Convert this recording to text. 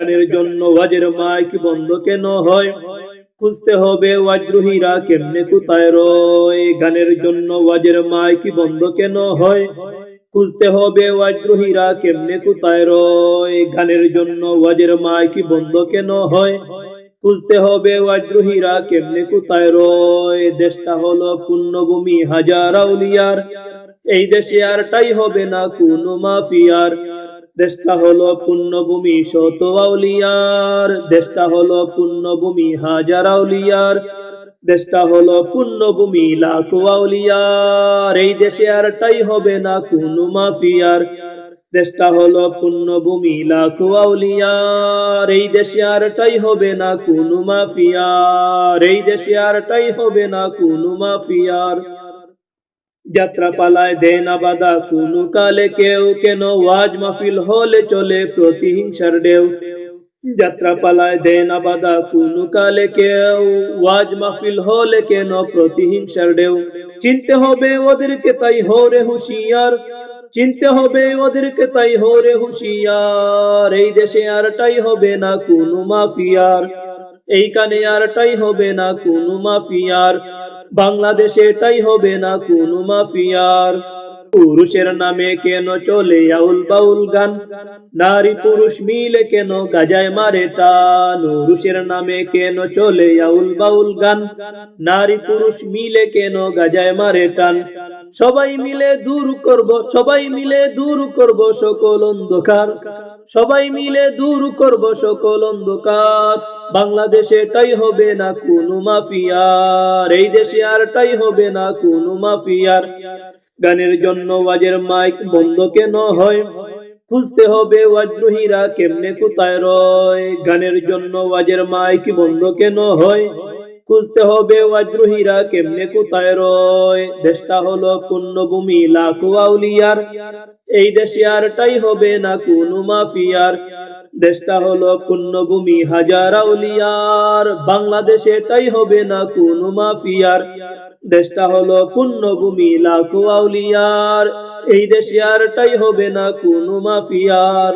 গানের জন্য ওয়াজের মাইক বন্ধ কেন হয়? খুঁজতে হবে ওয়াজরুহিরা কেমনে কোথায় রয়? গানের জন্য ওয়াজের মাইক বন্ধ কেন হয়? খুঁজতে হবে ওয়াজরুহিরা কেমনে কোথায় রয়? গানের জন্য ওয়াজের মাইক বন্ধ কেন হয়? খুঁজতে হবে ওয়াজরুহিরা কেমনে কোথায় রয়? দেশটা হলো পুণ্যভূমি হাজার আউলিয়ার এই দেশে আর টাই হবে না কোনো মাফিয়ার। দেশটা হলো পুণ্যভূমি আউলিয়ার, দেশটা হলো পুণ্যভূমি হাজার আউলিয়ার, দেশটা হলো পুণ্যভূমি আউলিয়ার। এই দেশে আর টাই হবে না কোনো মাফিয়ার। দেশটা হলো পুণ্যভূমি আউলিয়ার। এই দেশে আর টাই হবে না কোনো মাফিয়ার। এই দেশে আর টাই হবে না কোনো মাফিয়ার। যাত্রা পালায় দে না বাধা কোনো কালে কেউ কেন ওয়াজ মাহফিল হলে চলে প্রতিহিংসার ঢেউ। যাত্রা পালায় দে না বাধা কোনো কালে কেউ ওয়াজ মাহফিল হলে কেন প্রতিহিংসার ঢেউ। চিনতে হবে ওদেরকে তাই হরে হুঁশিয়ার। চিনতে হবে ওদেরকে তাই হরে হুঁশিয়ার। এই দেশে আর টাই হবে না কোনো মাফিয়ার। এই কানে আর টাই হবে না কোনো মাফিয়ার। বাংলাদেশে এটাই হবে না কোনো মাফিয়ার। পুরুষের নামে কেন চলে আউল বাউল গান? নারী পুরুষ মিলে কেন গাজায় মারে টান? পুরুষের নামে কেন চলে আউল বাউল গান? নারী পুরুষ মিলে কেন গাজায় মারে টান? সবাই মিলে দূর করব, সবাই মিলে দূর করব সকল অন্ধকার। সবাই মিলে দূর করব সকল অন্ধকার। বাংলাদেশে এটাই হবে না কোনো মাফিয়ার এই দেশে আর টাই হবে না কোনো মাফিয়ার গানের জন্য ওয়াজের মাইক বন্ধ কেন হয়? খুঁজতে হবে ওয়াজ্রোহীরা কেমনে কোথায় রয়? গানের জন্য ওয়াজের মাইক বন্ধ কেন হয়? খুঁজতে হবে ওয়াজরুহিরা কেমনে কোথায় রয়? দেশটা হলো পুণ্যভূমি লাখো আউলিয়ার। এই দেশে আর টাই হবে না কোনো মাফিয়ার। দেশটা হলো পুণ্যভূমি হাজার আউলিয়ার। বাংলাদেশে এটাই হবে না কোনো মাফিয়ার। দেশটা হলো পুণ্যভূমি লাখো আউলিয়ার। এই দেশে আর টাই হবে না কোনো মাফিয়ার।